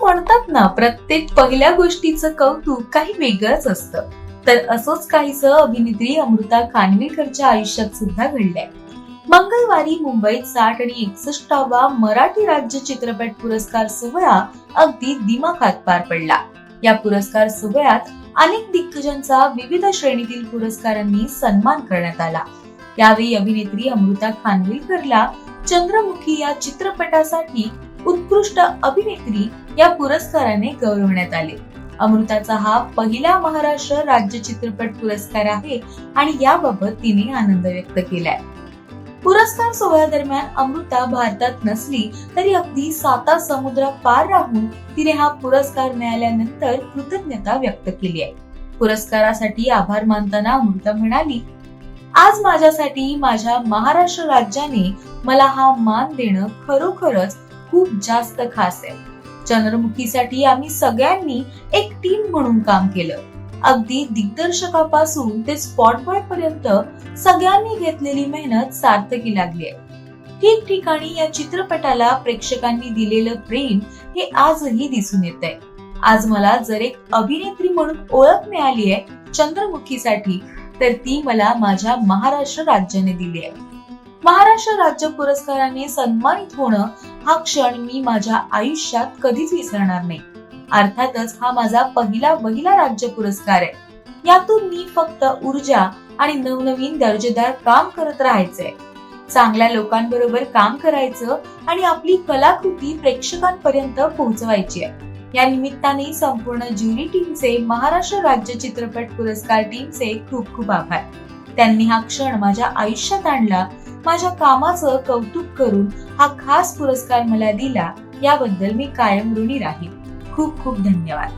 म्हणतात ना प्रत्येक पहिल्या गोष्टीचं कौतुक काही वेगळंच असतं. तर असंच काहीच अभिनेत्री अमृता खानविलकरच्या आयुष्यात सुद्धा घडलंय. मंगळवारी मुंबईत साठ आणि एकसष्टावा मराठी राज्य चित्रपट पुरस्कार सोहळा अगदी दिमाखात पार पडला. या पुरस्कार सोहळ्यात अनेक दिग्गजांचा विविध श्रेणीतील पुरस्कारांनी सन्मान करण्यात आला. यावेळी अभिनेत्री अमृता खानविलकरला चंद्रमुखी या चित्रपटासाठी उत्कृष्ट अभिनेत्री या पुरस्काराने गौरवण्यात आले. अमृताचा हा पहिला महाराष्ट्र राज्य चित्रपट पुरस्कार आहे आणि याबाबत तिने आनंद व्यक्त केलाय. पुरस्कार सोहळ्यादरम्यान अमृता भारतात नसली तरी अगदी साता समुद्र पार राहून तिने हा पुरस्कार मिळाल्यानंतर कृतज्ञता व्यक्त केली आहे. पुरस्कारासाठी आभार मानताना अमृता म्हणाली आज माझ्यासाठी माझ्या महाराष्ट्र राज्याने मला हा मान देणं खरोखरच खूप जास्त खास आहे. चंद्रमुखीसाठी आम्ही सगळ्यांनी एक टीम म्हणून काम केलं. अगदी दिग्दर्शकापासून ते स्पॉट बॉय पर्यंत सगळ्यांनी घेतलेली मेहनत सार्थकी लागली आहे. ठिकठिकाणी या चित्रपटाला प्रेक्षकांनी दिलेलं प्रेम हे आजही दिसून येत आहे आज मला जर एक अभिनेत्री म्हणून ओळख मिळाली आहे चंद्रमुखीसाठी तर ती मला माझ्या महाराष्ट्र राज्याने दिली आहे. महाराष्ट्र राज्य पुरस्काराने सन्मानित होणं हा क्षण मी माझ्या आयुष्यात कधीच विसरणार नाही. अर्थातच हा माझा पहिला पहिला राज्य पुरस्कार आहे. यातून मी फक्त ऊर्जा आणि नवनवीन दर्जेदार काम करत राहायचंय. चांगल्या लोकांबरोबर काम करायचं आणि आपली कलाकृती प्रेक्षकांपर्यंत पोहोचवायची आहे. या निमित्ताने संपूर्ण ज्युरी टीमचे महाराष्ट्र राज्य चित्रपट पुरस्कार टीमचे खूप खूप आभार. त्यांनी हा क्षण माझ्या आयुष्यात आणला माझ्या कामाचं कौतुक करून हा खास पुरस्कार मला दिला याबद्दल मी कायम ऋणी राहील. खूप खूप धन्यवाद.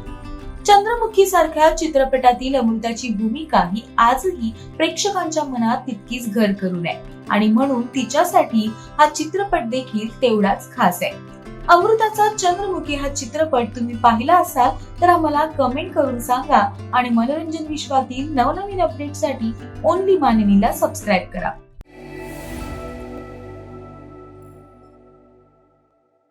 चंद्रमुखी सारख्या चित्रपटातील अमृताची भूमिका ही आजही प्रेक्षकांच्या मनात तितकीच घर करून आहे. आणि म्हणून तिच्यासाठी हा चित्रपट देखील तेवढाच खास आहे. अमृताचा चंद्रमुखी हा चित्रपट तुम्ही पाहिला असाल तर आम्हाला कमेंट करून सांगा आणि मनोरंजन विश्वातील नवनवीन अपडेटसाठी ओनली मानवीला सबस्क्राईब करा.